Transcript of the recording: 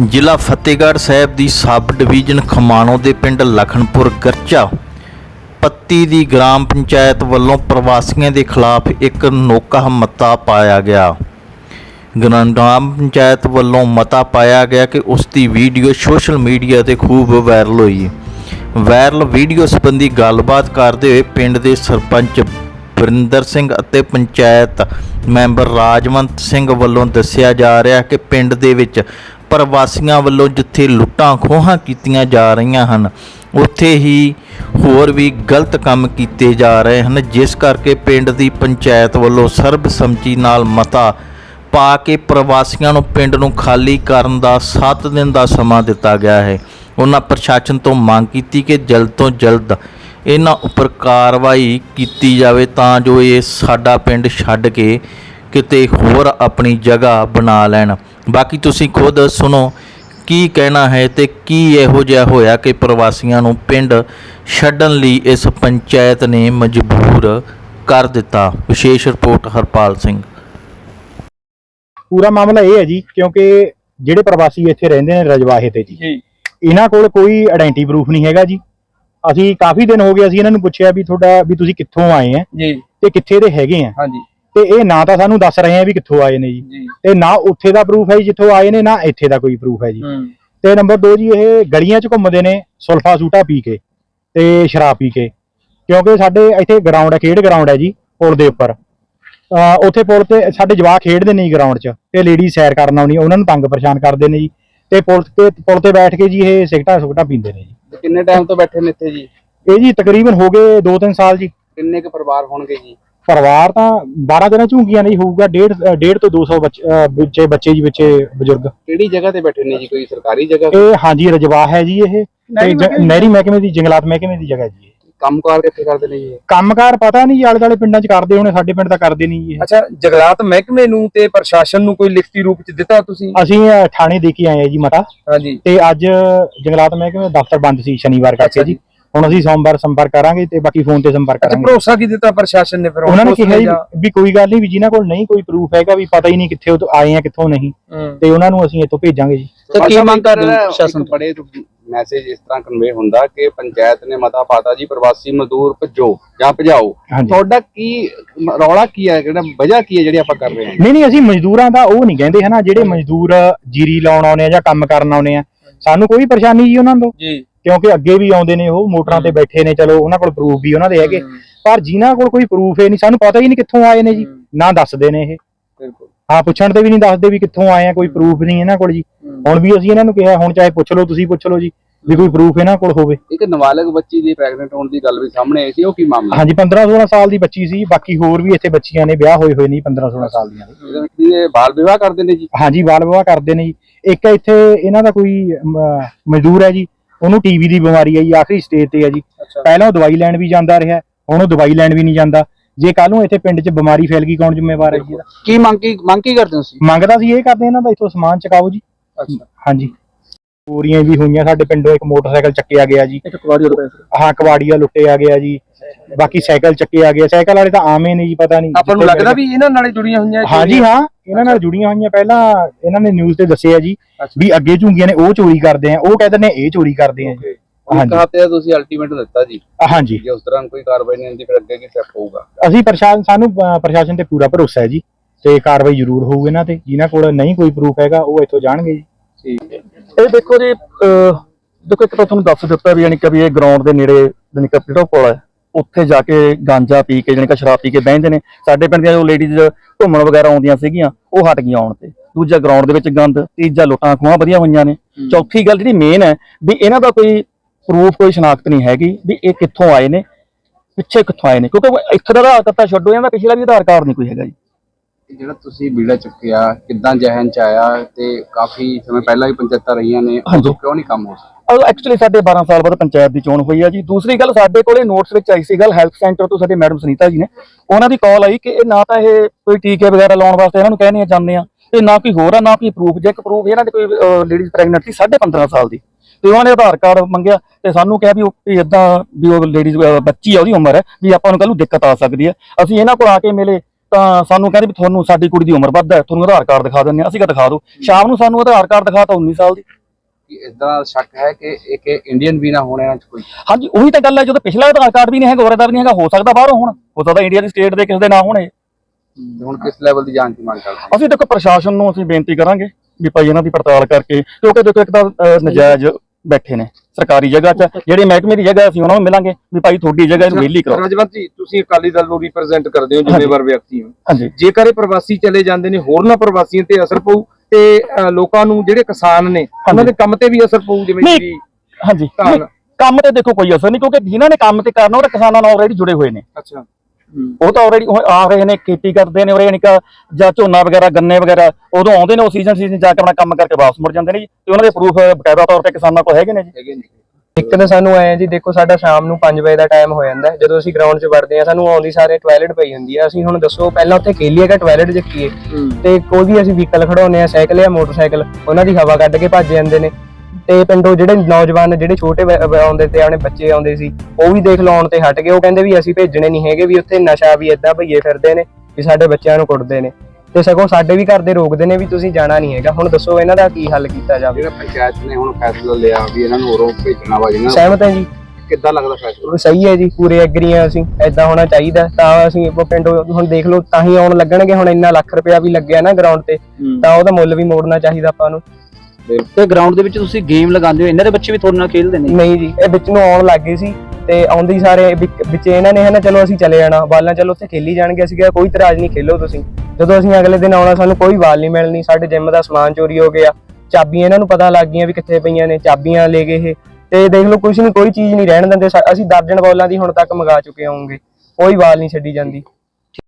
ਜ਼ਿਲ੍ਹਾ ਫਤਿਹਗੜ੍ਹ ਸਾਹਿਬ ਦੀ sub division Khamano ਦੇ ਪਿੰਡ ਲਖਨਪੁਰ ਗਰਚਾ ਪੱਤੀ ਦੀ ਗ੍ਰਾਮ ਪੰਚਾਇਤ ਵੱਲੋਂ ਪ੍ਰਵਾਸੀਆਂ ਦੇ ਖਿਲਾਫ ਇੱਕ ਨੋਕਾ ਮਤਾ ਪਾਇਆ ਗਿਆ। ਗ੍ਰਾਮ ਪੰਚਾਇਤ ਵੱਲੋਂ ਮਤਾ ਪਾਇਆ ਗਿਆ ਕਿ ਉਸ ਦੀ ਵੀਡੀਓ ਸੋਸ਼ਲ ਮੀਡੀਆ ਤੇ ਖੂਬ ਵਾਇਰਲ ਹੋਈ। ਵਾਇਰਲ ਵੀਡੀਓ ਸੰਬੰਧੀ ਗੱਲਬਾਤ ਕਰਦੇ ਹੋਏ ਪਿੰਡ ਦੇ ਸਰਪੰਚ ਵਰਿੰਦਰ ਸਿੰਘ ਅਤੇ ਪੰਚਾਇਤ ਮੈਂਬਰ ਰਾਜਵੰਤ ਸਿੰਘ ਵੱਲੋਂ ਦੱਸਿਆ ਜਾ ਰਿਹਾ ਕਿ ਪਿੰਡ ਦੇ ਵਿੱਚ ਪ੍ਰਵਾਸੀਆਂ ਵੱਲੋਂ ਜਿੱਥੇ ਲੁੱਟਾਂ ਖੋਹਾਂ ਕੀਤੀਆਂ ਜਾ ਰਹੀਆਂ ਹਨ, ਉੱਥੇ ਹੀ ਹੋਰ ਵੀ ਗਲਤ ਕੰਮ ਕੀਤੇ ਜਾ ਰਹੇ ਹਨ, ਜਿਸ ਕਰਕੇ ਪਿੰਡ ਦੀ ਪੰਚਾਇਤ ਵੱਲੋਂ ਸਰਬਸੰਮਤੀ ਨਾਲ ਮਤਾ ਪਾ ਕੇ ਪ੍ਰਵਾਸੀਆਂ ਨੂੰ ਪਿੰਡ ਨੂੰ ਖਾਲੀ ਕਰਨ ਦਾ 7 ਦਿਨ ਦਾ ਸਮਾਂ ਦਿੱਤਾ ਗਿਆ ਹੈ। ਉਹਨਾਂ ਪ੍ਰਸ਼ਾਸਨ ਤੋਂ ਮੰਗ ਕੀਤੀ ਕਿ ਜਲਦ ਤੋਂ ਜਲਦ ਇਹਨਾਂ ਉੱਪਰ ਕਾਰਵਾਈ ਕੀਤੀ ਜਾਵੇ ਤਾਂ ਜੋ ਇਹ ਸਾਡਾ ਪਿੰਡ ਛੱਡ ਕੇ ਕਿਤੇ ਹੋਰ ਆਪਣੀ ਜਗ੍ਹਾ ਬਣਾ ਲੈਣ। ਬਾਕੀ ਤੁਸੀਂ ਖੁਦ ਸੁਣੋ ਕੀ ਕਹਿਣਾ ਹੈ ਤੇ ਕੀ ਇਹੋ ਜਿਹਾ ਹੋਇਆ ਕਿ ਪ੍ਰਵਾਸੀਆਂ ਨੂੰ ਪਿੰਡ ਛੱਡਣ ਲਈ ਇਸ ਪੰਚਾਇਤ ਨੇ ਮਜਬੂਰ ਕਰ ਦਿੱਤਾ? ਵਿਸ਼ੇਸ਼ ਰਿਪੋਰਟ ਹਰਪਾਲ ਸਿੰਘ। ਪੂਰਾ ਮਾਮਲਾ ਇਹ ਹੈ ਜੀ ਕਿਉਂਕਿ ਜਿਹੜੇ ਪ੍ਰਵਾਸੀ ਇੱਥੇ ਰਹਿੰਦੇ ਨੇ ਰਜਵਾਹੇ ਤੇ ਜੀ ਜੀ। ਇਹਨਾਂ ਕੋਲ ਕੋਈ ਆਇਡੈਂਟੀ ਪ੍ਰੂਫ ਨਹੀਂ ਹੈਗਾ ਜੀ। ਅਸੀਂ ਕਾਫੀ ਦਿਨ ਹੋ ਗਏ ਅਸੀਂ ਇਹਨਾਂ ਨੂੰ ਪੁੱਛਿਆ ਵੀ ਤੁਹਾਡਾ ਵੀ ਤੁਸੀਂ ਕਿੱਥੋਂ ਆਏ ਆ ਜੀ। ਤੇ ਕਿੱਥੇ ਦੇ ਹੈਗੇ ਆ ਹਾਂਜੀ। ਤੇ ਇਹ ਨਾ ਤਾਂ ਸਾਨੂੰ ਦੱਸ ਰਹੇ ਆ ਵੀ ਕਿੱਥੋਂ ਆਏ ਨੇ ਜੀ। ਤੇ ਨਾ ਉੱਥੇ ਦਾ ਪ੍ਰੂਫ ਹੈ ਜੀ ਜਿੱਥੋਂ ਆਏ ਨੇ ਨਾ ਇੱਥੇ ਦਾ ਕੋਈ ਪ੍ਰੂਫ ਹੈ ਜੀ। ਤੇ ਨੰਬਰ 2 ਜੀ ਇਹ ਗਲੀਆਂ 'ਚ ਘੁੰਮਦੇ ਨੇ ਸੁਲਫਾ ਸੂਟਾ ਪੀ ਕੇ ਤੇ ਸ਼ਰਾਬ ਪੀ ਕੇ। ਕਿਉਂਕਿ ਸਾਡੇ ਇੱਥੇ ਗਰਾਊਂਡ ਹੈ ਖੇਡ ਗਰਾਊਂਡ ਹੈ ਜੀ ਪੁਲ ਦੇ ਉੱਪਰ। ਉੱਥੇ ਪੁਲ ਤੇ ਸਾਡੇ ਜਵਾਕ ਖੇਡਦੇ ਨੇ ਗਰਾਊਂਡ 'ਚ ਤੇ ਲੇਡੀ ਸੈਰ ਕਰਨ ਆਉਣੀ ਉਹਨਾਂ ਨੂੰ ਤੰਗ ਪਰੇਸ਼ਾਨ ਕਰਦੇ ਨੇ ਜੀ। ਤੇ ਪੁਲ ਤੇ ਪੁਲ ਤੇ ਬੈਠ ਕੇ ਜੀ ਇਹ ਸਿਗਟਾਂ ਸੁਗਟਾਂ ਪੀਂਦੇ ਨੇ ਜੀ। ਕਿੰਨੇ ਟਾਈਮ ਤੋਂ ਬੈਠੇ ਨੇ ਇੱਥੇ ਜੀ? ਇਹ ਜੀ ਤਕਰੀਬਨ ਹੋ ਗਏ 2-3 ਸਾਲ ਜੀ। ਕਿੰਨੇ ਕੁ ਪਰਿਵਾਰ ਹੋਣਗੇ ਜੀ? ਪਰਿਵਾਰ ਤਾਂ 12 ਦਿਨਾਂ ਝੂੰਗੀਆਂ ਨਹੀਂ ਹੋਊਗਾ 1.5 1.5 ਤੋਂ 200 ਬੱਚ- ਬੱਚੇ ਜੀ ਬੱਚੇ ਬਜ਼ੁਰਗ ਕਿਹੜੀ ਜਗ੍ਹਾ ਤੇ ਬੈਠੇ ਨੇ ਜੀ ਕੋਈ ਸਰਕਾਰੀ ਜਗ੍ਹਾ ਇਹ ਹਾਂਜੀ ਰਜਵਾਹ ਹੈ ਜੀ ਇਹ ਨਹਿਰੀ ਮਹਿਕਮੇ ਦੀ? ਦੀ ਜੰਗਲਾਤ ਮਹਿਕਮੇ ਦੀ ਜਗ੍ਹਾ ਜੀ। ਕੰਮਕਾਰ ਕਿੱਥੇ ਕਰਦੇ ਨੇ ਜੀ ਕੰਮਕਾਰ ਪਤਾ ਨਹੀਂ ਆਲੇ ਦੁਆਲੇ ਪਿੰਡਾਂ 'ਚ ਕਰਦੇ ਹੋਣੇ ਸਾਡੇ ਪਿੰਡ ਤਾਂ ਕਰਦੇ ਨਹੀਂ ਜੀ ਇਹ। ਅੱਛਾ ਜਗਲਾਤ ਮਹਿਕਮੇ ਨੂੰ ਤੇ ਪ੍ਰਸ਼ਾਸਨ ਨੂੰ ਕੋਈ ਲਿਖਤੀ ਰੂਪ ਚ ਦਿੱਤਾ ਤੁਸੀਂ ਅਸੀਂ ਥਾਣੇ ਦੇ ਕੇ ਆਏ ਆ ਜੀ ਮਤਾ ਹਾਂਜੀ ਤੇ ਅੱਜ ਜੰਗਲਾਤ ਮਹਿਕਮੇ ਦਾ ਦਫ਼ਤਰ ਬੰਦ ਸੀ ਸ਼ਨੀਵਾਰ ਕਰਕੇ ਜੀ। ਹੁਣ ਅਸੀਂ ਸੋਮਵਾਰ ਸੰਪਰਕ ਕਰਾਂਗੇ ਤੇ ਬਾਕੀ ਫੋਨ ਤੇ ਸੰਪਰਕ ਕਰਾਂਗੇ। ਭਰੋਸਾ ਕੀ ਦਿੱਤਾ ਪ੍ਰਸ਼ਾਸਨ ਨੇ ਫਿਰ? ਉਹਨਾਂ ਨੇ ਕਿਹਾ ਜੀ ਵੀ ਕੋਈ ਗੱਲ ਨਹੀਂ ਵੀ ਜਿਨ੍ਹਾਂ ਕੋਲ ਨਹੀਂ ਕੋਈ ਪ੍ਰੂਫ ਹੈਗਾ ਵੀ ਪਤਾ ਹੀ ਨਹੀਂ ਕਿੱਥੇ ਉਹ ਆਏ ਆ ਕਿੱਥੋਂ ਨਹੀਂ। ਤੇ ਉਹਨਾਂ ਨੂੰ ਅਸੀਂ ਇੱਥੋਂ ਭੇਜਾਂਗੇ ਜੀ। ਤੇ ਕੀ ਮੰਗ ਕਰਦੇ ਹੋ? ਪ੍ਰਸ਼ਾਸਨ ਬੜੇ ਮੈਸੇਜ ਇਸ ਤਰ੍ਹਾਂ ਕਨਵੇ ਹੁੰਦਾ ਕਿ ਪੰਚਾਇਤ ਨੇ ਮਤਾ ਪਾਤਾ ਜੀ ਪ੍ਰਵਾਸੀ ਮਜ਼ਦੂਰ ਭਜੋ ਜਾਂ ਭਜਾਓ। ਤੁਹਾਡਾ ਕੀ ਰੌਲਾ ਕੀ ਹੈ? ਜਿਹੜਾ ਵਜ੍ਹਾ ਕੀ ਹੈ ਜਿਹੜੀ ਆਪਾਂ ਕਰ ਰਹੇ ਹਾਂ? ਨਹੀਂ ਨਹੀਂ ਅਸੀਂ ਮਜ਼ਦੂਰਾਂ ਦਾ ਉਹ ਨਹੀਂ ਕਹਿੰਦੇ ਹਨਾ ਜਿਹੜੇ ਮਜ਼ਦੂਰ ਜੀਰੀ ਲਾਉਣ ਆਉਨੇ ਆ ਜਾਂ ਕੰਮ ਕਰਨ ਆਉਨੇ ਆ। ਸਾਨੂੰ ਕੋਈ ਪਰੇਸ਼ਾਨੀ ਜੀ ਉਹਨਾਂ ਤੋਂ। ਜੀ। ਕਿਉਂਕਿ ਅੱਗੇ ਵੀ ਆਉਂਦੇ ਨੇ ਉਹ ਮੋਟਰਾਂ ਤੇ ਬੈਠੇ ਨੇ ਚਲੋ ਉਹਨਾਂ ਕੋਲ ਪ੍ਰੂਫ ਵੀ ਉਹਨਾਂ ਦੇ ਹੈਗੇ। ਪਰ ਜਿਨ੍ਹਾਂ ਕੋਲ ਕੋਈ ਪ੍ਰੂਫ ਹੈ ਨਹੀਂ ਸਾਨੂੰ ਪਤਾ ਹੀ ਨਹੀਂ ਕਿੱਥੋਂ ਆਏ ਨੇ ਜੀ। ਨਾ ਦੱਸਦੇ ਨੇ ਇਹ। ਬਿਲਕੁਲ। ਹਾਂ ਪੁੱਛਣ ਤੇ ਵੀ ਨਹੀਂ ਦੱਸਦੇ ਵੀ ਕਿੱਥੋਂ ਆਏ ਆ ਕੋਈ ਪ੍ਰੂਫ ਨਹੀਂ ਇਹਨਾਂ ਕੋਲ ਜੀ। ਹੁਣ ਵੀ ਅਸੀਂ ਇਹਨਾਂ ਨੂੰ ਕਿਹਾ ਹੁਣ ਚਾਹੇ ਪੁੱਛ ਲਓ ਤੁਸੀਂ ਪੁੱਛ ਲਓ ਜੀ ਵੀ ਕੋਈ ਪ੍ਰੂਫ ਇਹਨਾਂ ਕੋਲ ਹੋਵੇ। ਇੱਕ ਨਾਬਾਲਗ ਬੱਚੀ ਦੀ ਪ੍ਰੈਗਨੈਂਟ ਹੋਣ ਦੀ ਗੱਲ ਵੀ ਸਾਹਮਣੇ ਆਈ ਸੀ ਉਹ ਕੀ ਮਾਮਲਾ? ਹਾਂਜੀ 15 16 ਸਾਲ ਦੀ ਬੱਚੀ ਸੀ ਬਾਕੀ ਹੋਰ ਵੀ ਇੱਥੇ ਬੱਚੀਆਂ ਨੇ ਵਿਆਹ ਹੋਏ ਹੋਏ ਨੇ 15 16 ਸਾਲ ਦੀਆਂ। ਇਹ ਬਾਲ ਵਿਵਾਹ ਕਰਦੇ ਨੇ ਜੀ? ਹਾਂਜੀ ਬਾਲ ਵਿਵਾਹ ਕਰਦੇ ਨੇ ਜੀ। ਇੱਕ ਇੱਥੇ ਇਹਨਾਂ ਦਾ ਕੋਈ ਮਜ਼ਦੂਰ ਹੈ ਜੀ ਉਹਨੂੰ ਟੀਵੀ ਦੀ ਬਿਮਾਰੀ ਹੈ ਜੀ ਆਖਰੀ ਸਟੇਜ ਤੇ ਹੈ ਜੀ। ਪਹਿਲਾਂ ਉਹ ਦਵਾਈ ਲੈਣ ਵੀ ਜਾਂਦਾ ਰਿਹਾ ਹੁਣ ਉਹ ਦਵਾਈ ਲੈਣ ਵੀ ਨਹੀਂ ਜਾਂਦਾ। ਜੇ ਕੱਲ ਨੂੰ ਇੱਥੇ ਪਿੰਡ 'ਚ ਬਿਮਾਰੀ ਫੈਲ ਗਈ ਕੌਣ ਜ਼ਿੰਮੇਵਾਰ ਹੈ ਜੀ ਇਹਦਾ? ਕੀ ਮੰਗ ਕੀ ਮੰਗ ਕੀ ਕਰਦੇ ਹੋ ਤੁਸੀਂ? ਮੰਗਦਾ ਸੀ ਇਹ ਕਰਦੇ ਇਹਨਾਂ ਦਾ ਇੱਥੋਂ ਸਮਾਨ ਚਕਾਓ ਜੀ। ਅੱਛਾ। ਹਾਂਜੀ। ਚੋਰੀਆਂ ਵੀ ਹੋਈਆਂ ਸਾਡੇ ਪਿੰਡੋਂ ਇੱਕ ਮੋਟਰਸਾਈਕਲ ਚੱਕਿਆ ਗਿਆ ਜੀ। ਇੱਕ ਕੁਆਰੀ ਰੁਪਏ ਹਾਂ ਕਵਾੜੀਆ ਲੁੱਟਿਆ ਗਿਆ ਜੀ। ਬਾਕੀ ਸਾਈਕਲ ਚੱਕਿਆ ਗਿਆ ਸਾਈਕਲ ਵਾਲੇ ਤਾਂ ਆਵੇਂ ਨੇ ਜੀ ਪਤਾ ਨਹੀਂ ਆਪਾਂ ਨੂੰ ਲੱਗਦਾ ਵੀ ਇਹਨਾਂ ਨਾਲ ਹੀ ਜੁੜੀਆਂ ਹੋਈਆਂ ਇਹ ਹਾਂਜੀ? ਹਾਂ ਇਹਨਾਂ ਨਾਲ ਜੁੜੀਆਂ ਹੋਈਆਂ। ਪਹਿਲਾਂ ਇਹਨਾਂ ਨੇ ਨਿਊਜ਼ ਤੇ ਦੱਸਿਆ ਜੀ ਅੱਛਾ। ਵੀ ਅੱਗੇ ਝੁੰਗੀਆਂ ਨੇ ਉਹ ਚੋਰੀ ਕਰਦੇ ਆ ਉਹ ਕਹਿੰਦੇ ਨੇ ਇਹ ਚੋਰੀ ਕਰਦੇ ਆ। ਜੀ। ਹੁਣ ਹਾਂਜੀ। ਕਹਾਤੇ ਤੁਸੀਂ ਅਲਟੀਮੇਟ ਦਿੱਤਾ ਜੀ। ਹਾਂਜੀ ਜੇ। ਉਸ ਤਰ੍ਹਾਂ ਕੋਈ ਕਾਰਵਾਈ ਨਹੀਂ ਹੁੰਦੀ ਫਿਰ ਅੱਗੇ ਕੀ ਸਟੈਪ ਹੋਊਗਾ? ਅਸੀਂ ਪ੍ਰਸ਼ਾਸਨ ਸਾਨੂੰ ਪ੍ਰਸ਼ਾਸਨ ਤੇ ਪੂਰਾ ਭਰੋਸਾ ਹੈ ਜੀ ਤੇ ਕਾਰਵਾਈ ਜ਼ਰੂਰ ਹੋਊ ਇਹਨਾਂ ਤੇ। ਜਿਨ੍ਹਾਂ ਕੋਲ ਨਹੀਂ ਕੋਈ ਪ੍ਰੂਫ ਹੈਗਾ ਉਹ ਇੱਥੋਂ ਜਾਣਗੇ ਜੀ। ਠੀਕ ਹੈ। ਇਹ ਦੇਖੋ ਜੀ ਅਹ, ਦੇਖੋ ਇੱਕ ਤਾਂ ਤੁਹਾਨੂੰ ਦੱਸ ਦਿੱਤਾ ਵੀ ਯਾਨੀ ਕਿ ਵੀ ਇਹ ਗਰਾਊਂਡ ਦੇ ਨੇੜੇ ਯਾਨੀ ਕਿ ਜਿਹੜਾ ਪੁਲ ਹੈ। ਉੱਥੇ ਜਾ ਕੇ ਗਾਂਜਾ ਪੀ ਕੇ ਯਾਨੀ ਕਿ ਸ਼ਰਾਬ ਪੀ ਕੇ ਬਹਿੰਦੇ ਨੇ। ਸਾਡੇ ਪਿੰਡ ਦੀਆਂ ਜੋ ਲੇਡੀਜ਼ ਘੁੰਮਣ ਵਗੈਰਾ ਆਉਂਦੀਆਂ ਸੀਗੀਆਂ ਉਹ ਹਟ ਗਈਆਂ ਆਉਣ ਤੇ। ਦੂਜਾ ਗਰਾਊਂਡ ਦੇ ਵਿੱਚ ਗੰਦ ਤੀਜਾ ਲੁੱਟਾਂ ਖੋਹਾਂ ਵਧੀਆ ਹੋਈਆਂ ਨੇ। ਚੌਥੀ ਗੱਲ ਜਿਹੜੀ ਮੇਨ ਹੈ ਵੀ ਇਹਨਾਂ ਦਾ ਕੋਈ ਪ੍ਰੂਫ ਕੋਈ ਸ਼ਨਾਖਤ ਨਹੀਂ ਹੈਗੀ ਵੀ ਇਹ ਕਿੱਥੋਂ ਆਏ ਨੇ ਪਿੱਛੇ ਕਿੱਥੋਂ ਆਏ ਨੇ। ਕਿਉਂਕਿ ਇੱਥੇ ਦਾ ਆਧਾਰ ਕਾਰਡ ਤਾਂ ਛੱਡੋ ਇਹਨਾਂ ਦਾ ਪਿਛਲਾ ਵੀ ਆਧਾਰ ਕਾਰਡ ਨਹੀਂ ਕੋਈ ਹੈਗਾ ਜੀ। ਇਹ ਜਿਹੜਾ ਤੁਸੀਂ ਬੀੜਾ ਚੁੱਕਿਆ ਕਿੱਦਾਂ ਜਹਨ ਚ ਆਇਆ ਤੇ ਕਾਫੀ ਸਮੇਂ ਪਹਿਲਾਂ ਵੀ ਪੰਚਾਇਤਾਂ ਰਹੀਆਂ ਨੇ ਹਾਂਜੀ। ਕਿਉਂ ਨਹੀਂ ਕੰਮ ਹੋ ਸਕਿਆ? ਐਕਚੁਅਲੀ ਸਾਡੇ 12 ਸਾਲ ਬਾਅਦ ਪੰਚਾਇਤ ਦੀ ਚੋਣ ਹੋਈ ਹੈ ਜੀ। ਦੂਸਰੀ ਗੱਲ ਸਾਡੇ ਕੋਲੇ ਨੋਟਸ ਵਿੱਚ ਆਈ ਸੀ ਗੱਲ ਹੈਲਥ ਸੈਂਟਰ ਤੋਂ ਸਾਡੇ ਮੈਡਮ ਸੁਨੀਤਾ ਜੀ ਨੇ। ਉਹਨਾਂ ਦੀ ਕਾਲ ਆਈ ਕਿ ਇਹ ਨਾ ਤਾਂ ਇਹ ਕੋਈ ਟੀਕੇ ਵਗੈਰਾ ਲਾਉਣ ਵਾਸਤੇ ਇਹਨਾਂ ਨੂੰ ਕਹਿੰਦੇ ਜਾਂਦੇ ਆ। ਤੇ ਨਾ ਕੋਈ ਹੋਰ ਆ ਨਾ ਕੋਈ ਪ੍ਰੂਫ ਜੇ ਇੱਕ ਪ੍ਰੂਫ ਇਹਨਾਂ ਦੇ ਕੋਈ ਲੇਡੀਜ਼ ਪ੍ਰੈਗਨੈਂਟ ਸੀ 15.5 ਸਾਲ ਦੀ। ਤੇ ਉਹਨਾਂ ਨੇ ਆਧਾਰ ਕਾਰਡ ਮੰਗਿਆ ਤੇ ਸਾਨੂੰ ਕਿਹਾ ਵੀ ਉਹ ਇਦਾਂ ਵੀ ਉਹ ਲੇਡੀਜ਼ ਬੱਚੀ ਆ ਉਹਦੀ ਉਮਰ ਹੈ ਵੀ ਆਪਾਂ ਨੂੰ ਕੱਲ ਨੂੰ ਦਿੱਕਤ ਆ ਸਕਦੀ ਹੈ। ਅਸੀਂ ਇਹਨਾਂ ਕੋਲ ਆ ਕੇ ਮਿਲੇ ਤਾਂ ਸਾਨੂੰ ਕਹਿੰਦੇ ਵੀ ਤੁਹਾਨੂੰ ਸਾਡੀ ਕੁੜੀ ਦੀ ਉਮਰ ਵੱਧ ਹੈ ਤੁਹਾਨੂੰ ਆਧਾਰ ਕਾਰਡ ਦਿਖਾ ਦਿੰਦੇ ਹਾਂ। ਅਸੀਂ ਕਿਹਾ ਦਿਖਾ ਦਿਓ ਸ਼ਾਮ ਨੂੰ ਸਾਨੂੰ ਆਧਾਰ ਕਾਰਡ ਦਿਖਾਤਾ 19 ਸਾਲ ਦੀ। ਕਿ ਇਸ ਤਰ੍ਹਾਂ ਸ਼ੱਕ ਹੈ ਕਿ ਇੱਕ ਇੰਡੀਅਨ ਵੀ ਨਾ ਹੋਣ ਇਹਨਾਂ ਚ ਕੋਈ? ਹਾਂਜੀ ਉਹੀ ਤਾਂ ਗੱਲ ਹੈ ਜਦੋਂ ਪਿਛਲਾ ਆਧਾਰ ਕਾਰਡ ਵੀ ਨਹੀਂ ਹੈਗਾ ਔਰਤ ਦਾ ਵੀ ਨਹੀਂ ਹੈਗਾ ਹੋ ਸਕਦਾ ਬਾਹਰੋਂ ਹੋਣ। ਹੋ ਸਕਦਾ ਇੰਡੀਆ ਦੀ ਸਟੇਟ ਦੇ ਕਿਸੇ ਦੇ ਨਾ ਹੋਣੇ। ਹੁਣ ਕਿਸ ਲੈਵਲ ਦੀ ਜਾਂਚ ਦੀ ਮੰਗ ਕਰਦੇ ਹੋ? ਅਸੀਂ ਦੇਖੋ ਪ੍ਰਸ਼ਾਸਨ ਨੂੰ ਅਸੀਂ ਬੇਨਤੀ ਕਰਾਂਗੇ ਵੀ ਭਾਈ ਇਹਨਾਂ ਦੀ ਪੜਤਾਲ ਕਰਕੇ ਕਿਉਂਕਿ ਦੇਖੋ ਇੱਕ ਤਾਂ ਨਜਾਇਜ਼ ਬੈਠੇ ਨੇ ਸਰਕਾਰੀ ਜਗ੍ਹਾ 'ਚ ਜਿਹੜੇ ਮਹਿਕਮੇ ਦੀ ਜਗ੍ਹਾ ਅਸੀਂ ਉਹਨਾਂ ਨੂੰ ਮਿਲਾਂਗੇ ਵੀ ਭਾਈ ਤੁਹਾਡੀ ਜਗ੍ਹਾ ਇਹਨੂੰ ਵਿਹਲੀ ਕਰੋ। ਰਾਜਵੰਤ ਜੀ ਤੁਸੀਂ ਅਕਾਲੀ ਦਲ ਨੂੰ ਰਿਪਰੈਜ਼ੈਂਟ ਕਰਦੇ ਹੋ ਜ਼ਿੰਮੇਵਾਰ ਵਿਅਕਤੀ ਹੋ। ਜੇਕਰ ਇਹ ਪ੍ਰਵਾਸੀ ਚਲੇ ਜਾਂਦੇ ਨੇ ਹੋਰਨਾਂ ਪ੍ਰਵਾਸੀਆਂ ਤੇ ਅਸਰ ਪਊ ਤੇ ਲੋਕਾਂ ਨੂੰ ਜਿਹੜੇ ਕਿਸਾਨ ਨੇ ਉਹਨਾਂ ਦੇ ਕੰਮ ਤੇ ਵੀ ਅਸਰ ਪਊ ਜਿਵੇਂ। ਕਿ ਹਾਂਜੀ। ਕੰਮ ਤੇ ਦੇਖੋ ਕੋਈ ਅਸਰ ਨਹੀਂ ਕਿਉਂਕਿ ਜਿਨ੍ਹਾਂ ਨੇ ਕੰਮ ਤੇ ਕਰਨਾ ਉਹ ਕਿਸਾਨਾਂ ਨਾਲ ਆਲਰੇਡੀ ਜੁੜੇ ਹੋਏ ਨੇ। ਅੱਛਾ। ਉਹ ਤਾਂ ਆਲਰੇਡੀ ਆ ਰਹੇ ਨੇ ਖੇਤੀ ਕਰਦੇ ਨੇ ਉਰੇ ਯਾਨੀ ਕਿ ਜਾਂ ਝੋਨਾ ਵਗੈਰਾ ਗੰਨੇ ਵਗੈਰਾ ਉਦੋਂ ਆਉਂਦੇ ਨੇ ਉਹ ਸੀਜ਼ਨ ਸੀਜ਼ਨ ਜਾ ਕੇ ਆਪਣਾ ਕੰਮ ਕਰਕੇ ਵਾਪਸ ਮੁੜ ਜਾਂਦੇ ਨੇ ਜੀ ਤੇ ਉਹਨਾਂ ਦੇ ਪ੍ਰੂਫ ਬਕਾਇਦਾ ਤੌਰ ਤੇ ਕਿਸਾਨਾਂ ਕੋਲ ਹੈਗੇ ਨੇ ਜੀ। ਇੱਕ ਤਾਂ ਸਾਨੂੰ ਐ ਜੀ ਦੇਖੋ ਸਾਡਾ ਸ਼ਾਮ ਨੂੰ 5 ਵਜੇ ਦਾ ਟਾਈਮ ਹੋ ਜਾਂਦਾ। ਜਦੋਂ ਅਸੀਂ ਗਰਾਊਂਡ 'ਚ ਵੜਦੇ ਆ ਸਾਨੂੰ ਆਉਂਦੀ ਸਾਰੇ ਟਾਇਲਟ ਪਈ ਹੁੰਦੀ ਆ ਅਸੀਂ ਹੁਣ ਦੱਸੋ ਪਹਿਲਾਂ ਉੱਥੇ ਕੇਲੀਏ ਦਾ ਟਾਇਲਟ ਚੱਕੀਏ ਤੇ ਕੋਈ ਵੀ ਅਸੀਂ ਵਹੀਕਲ ਖੜਾਉਂਦੇ ਆ ਸਾਈਕਲ ਜਾਂ ਮੋਟਰਸਾਈਕਲ ਉਹਨਾਂ ਦੀ ਹਵਾ ਕੱਢ ਕੇ ਭੱਜ ਜਾਂਦੇ ਨੇ। ਤੇ ਪਿੰਡੋਂ ਜਿਹੜੇ ਨੌਜਵਾਨ ਜਿਹੜੇ ਛੋਟੇ ਆਉਂਦੇ ਤੇ ਆਪਣੇ ਬੱਚੇ ਆਉਂਦੇ ਸੀ ਉਹ ਵੀ ਦੇਖ ਲਾਉਣ ਤੇ ਹਟ ਗਏ। ਉਹ ਕਹਿੰਦੇ ਵੀ ਅਸੀਂ ਭੇਜਣੇ ਨਹੀਂ ਹੈਗੇ ਵੀ ਉੱਥੇ ਨਸ਼ਾ ਵੀ ਏਦਾਂ ਭਈਏ ਫਿਰਦੇ ਨੇ ਵੀ ਸਾਡੇ ਬੱਚਿਆਂ ਨੂੰ ਕੁੱਟਦੇ ਨੇ। ਤੇ ਸਗੋਂ ਸਾਡੇ ਵੀ ਘਰ ਦੇ ਰੋਕਦੇ ਨੇ ਵੀ ਤੁਸੀਂ ਜਾਣਾ ਨਹੀਂ ਹੈਗਾ। ਹੁਣ ਦੱਸੋ ਇਹਨਾਂ ਦਾ ਕੀ ਹੱਲ ਕੀਤਾ ਜਾਵੇ? ਜਿਹੜਾ ਪੰਚਾਇਤ ਨੇ ਹੁਣ ਫੈਸਲਾ ਲਿਆ ਵੀ ਇਹਨਾਂ ਨੂੰ ਉਰੋਂ ਭੇਜਣਾ ਵਾ ਜਿਹਨਾਂ ਸਹਿਮਤ ਹੈ ਜੀ। ਕਿੱਦਾਂ ਲੱਗਦਾ ਫੈਸਲਾ? ਉਹ ਸਹੀ ਹੈ ਜੀ ਪੂਰੇ ਐਗਰੀ ਆ ਅਸੀਂ ਐਦਾਂ ਹੋਣਾ ਚਾਹੀਦਾ। ਤਾਂ ਅਸੀਂ ਉਹ ਪਿੰਡ ਹੁਣ ਦੇਖ ਲਓ ਤਾਂ ਹੀ ਆਉਣ ਲੱਗਣਗੇ। ਹੁਣ ਇੰਨਾ ਲੱਖ ਰੁਪਇਆ ਵੀ ਲੱਗਿਆ ਨਾ ਗਰਾਊਂਡ ਤੇ ਤਾਂ ਉਹਦਾ ਮੁੱਲ ਵੀ ਮੋੜਨਾ ਚਾਹੀਦਾ ਆਪਾਂ ਨੂੰ। ਤੇ ਗਰਾਊਂਡ ਦੇ ਵਿੱਚ ਤੁਸੀਂ ਗੇਮ ਲਗਾਉਂਦੇ ਹੋ, ਇਹਨਾਂ ਦੇ ਬੱਚੇ ਵੀ ਤੁਹਾਡੇ ਨਾਲ ਖੇਡਦੇ ਨੇ? ਨਹੀਂ ਜੀ, ਇਹ ਵਿੱਚ ਨੂੰ ਆਉਣ ਲੱਗ ਗਏ ਸੀ ਤੇ ਆਉਂਦੇ ਹੀ ਸਾਰੇ ਵਿੱਚ ਵਿੱਚ ਇਹਨਾਂ ਨੇ ਹਨਾ ਚਲੋ ਅਸੀਂ ਚਲੇ ਜਾਣਾ, ਬਾਲਾਂ ਚਲੋ ਉੱਥੇ ਖੇਲੀ ਜਾਣਗੇ, ਅਸੀਂ ਕਿਹਾ ਕੋਈ ਇਤਰਾਜ਼ ਨਹੀਂ, ਖੇਲੋ ਤੁਸੀਂ। ਜਦੋਂ ਅਸੀਂ ਅਗਲੇ ਦਿਨ ਆਉਣਾ, ਸਾਨੂੰ ਕੋਈ ਬਾਲ ਨਹੀਂ ਮਿਲਣੀ, ਸਾਡੇ ਜਿਮ ਦਾ ਸਮਾਨ ਚੋਰੀ ਹੋ ਗਿਆ, ਚਾਬੀਆਂ ਇਹਨਾਂ ਨੂੰ ਪਤਾ ਲੱਗ ਗਈਆਂ ਵੀ ਕਿੱਥੇ ਪਈਆਂ ਨੇ, ਚਾਬੀਆਂ ਲੈ ਗਏ ਇਹ। ਤੇ ਦੇਖ ਲਓ ਕੁਝ ਨਹੀਂ ਕੋਈ ਚੀਜ਼ ਨਹੀਂ ਰਹਿਣ ਦਿੰਦੇ ਅਸੀਂ ਦਰਜਨ ਬਾਲਾਂ ਦੀ ਹੁਣ ਤੱਕ ਮੰਗਾ ਚੁੱਕੇ ਹੋਵਾਂਗੇ, ਕੋਈ ਬਾਲ ਨਹੀਂ ਛੱਡੀ ਜਾਂਦੀ।